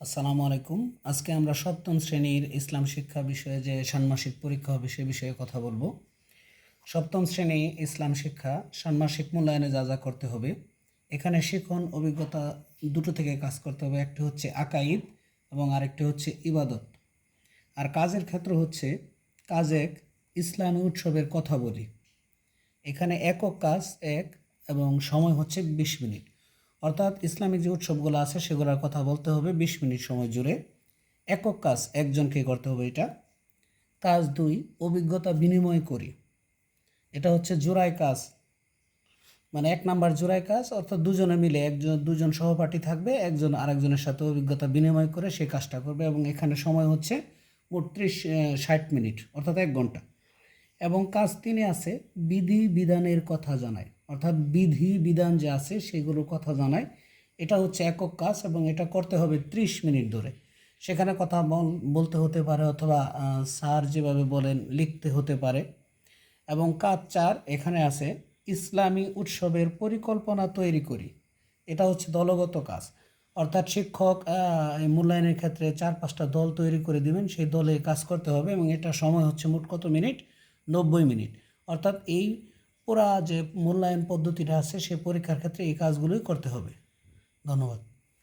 আসসালামু আলাইকুম। আজকে আমরা সপ্তম শ্রেণির ইসলাম শিক্ষা বিষয়ে যে ষান্মাসিক পরীক্ষা হবে সে বিষয়ে কথা বলব। সপ্তম শ্রেণি ইসলাম শিক্ষা, ষান্মাসিক মূল্যায়নে যা যা করতে হবে, এখানে শিখন, অভিজ্ঞতা দুটো থেকে কাজ করতে হবে। একটি হচ্ছে আকাইদ এবং আরেকটি হচ্ছে ইবাদত। আর কাজের ক্ষেত্র হচ্ছে কাজ এক, ইসলামী উৎসবের কথা বলি। এখানে একক কাজ এক এবং সময় হচ্ছে বিশ মিনিট। অর্থাৎ ইসলামিক যে উৎসবগুলো আছে সেগুলোর কথা বলতে হবে বিশ মিনিট সময় জুড়ে। একক কাজ একজনকে করতে হবে এটা? কাজ দুই, অভিজ্ঞতা বিনিময় করি। এটা হচ্ছে জোড়ায় কাজ। মানে এক নাম্বার জোড়ায় কাজ, অর্থাৎ দুজনে মিলে একজন, দুজন সহপাঠী থাকবে, একজন আরেকজনের সাথে অভিজ্ঞতা বিনিময় করে সে কাজটা করবে এবং এখানে সময় হচ্ছে মোট ত্রিশ ষাট মিনিট, অর্থাৎ এক ঘণ্টা। এবং কাজ তিনে আছে, বিধি বিধানের কথা জানায়। অর্থাৎ বিধি, বিধান যে আছে সেগুলোর কথা জানায়। এটা হচ্ছে একক কাজ এবং এটা করতে হবে ত্রিশ মিনিট ধরে। সেখানে কথা বল- বলতে হতে পারে অথবা স্যার যেভাবে বলেন লিখতে হতে পারে। এবং কাজ চার এখানে আছে, ইসলামী উৎসবের পরিকল্পনা তৈরি করি। এটা হচ্ছে দলগত কাজ। অর্থাৎ শিক্ষক মূল্যায়নের ক্ষেত্রে চার পাঁচটা দল তৈরি করে দিবেন, সেই দলে কাজ করতে হবে এবং এটা সময় হচ্ছে মোট কত মিনিট? নব্বই মিনিট। অর্থাৎ এই পুরা যে মূল্যায়ন পদ্ধতিটা আছে সে পরীক্ষার ক্ষেত্রে এই কাজগুলোই করতে হবে। ধন্যবাদ।